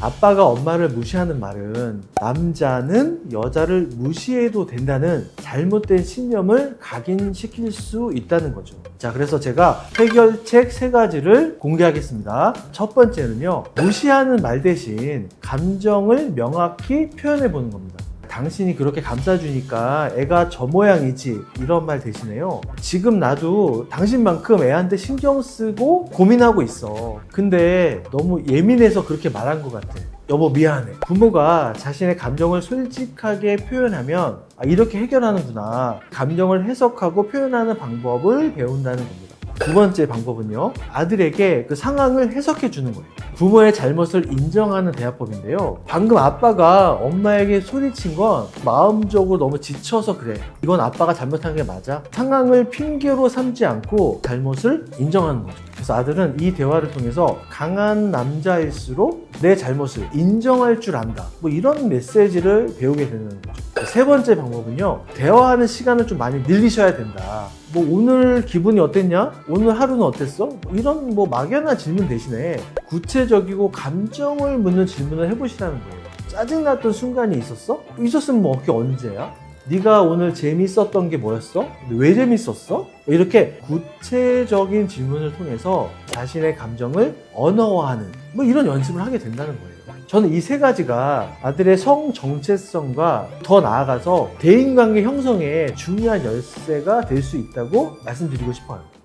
아빠가 엄마를 무시하는 말은 남자는 여자를 무시해도 된다는 잘못된 신념을 각인시킬 수 있다는 거죠. 자, 그래서 제가 해결책 세 가지를 공개하겠습니다. 첫 번째는요, 무시하는 말 대신 감정을 명확히 표현해 보는 겁니다. 당신이 그렇게 감싸주니까 애가 저 모양이지 이런 말 대신에요. 지금 나도 당신만큼 애한테 신경 쓰고 고민하고 있어. 근데 너무 예민해서 그렇게 말한 것 같아. 여보 미안해. 부모가 자신의 감정을 솔직하게 표현하면 아, 이렇게 해결하는구나. 감정을 해석하고 표현하는 방법을 배운다는 겁니다. 두 번째 방법은요. 아들에게 그 상황을 해석해 주는 거예요 부모의 잘못을 인정하는 대화법인데요. 방금 아빠가 엄마에게 소리친 건 마음적으로 너무 지쳐서 그래. 이건 아빠가 잘못한 게 맞아. 상황을 핑계로 삼지 않고 잘못을 인정하는 거죠. 그래서 아들은 이 대화를 통해서 강한 남자일수록 내 잘못을 인정할 줄 안다. 뭐 이런 메시지를 배우게 되는 거죠. 세 번째 방법은요. 대화하는 시간을 좀 많이 늘리셔야 된다. 뭐 오늘 기분이 어땠냐? 오늘 하루는 어땠어? 이런 뭐 막연한 질문 대신에 구체적이고 감정을 묻는 질문을 해보시라는 거예요. 짜증났던 순간이 있었어? 있었으면 뭐 그게 언제야? 네가 오늘 재밌었던 게 뭐였어? 왜 재밌었어? 이렇게 구체적인 질문을 통해서 자신의 감정을 언어화하는 뭐 이런 연습을 하게 된다는 거예요. 저는 이 세 가지가 아들의 성 정체성과 더 나아가서 대인관계 형성에 중요한 열쇠가 될 수 있다고 말씀드리고 싶어요.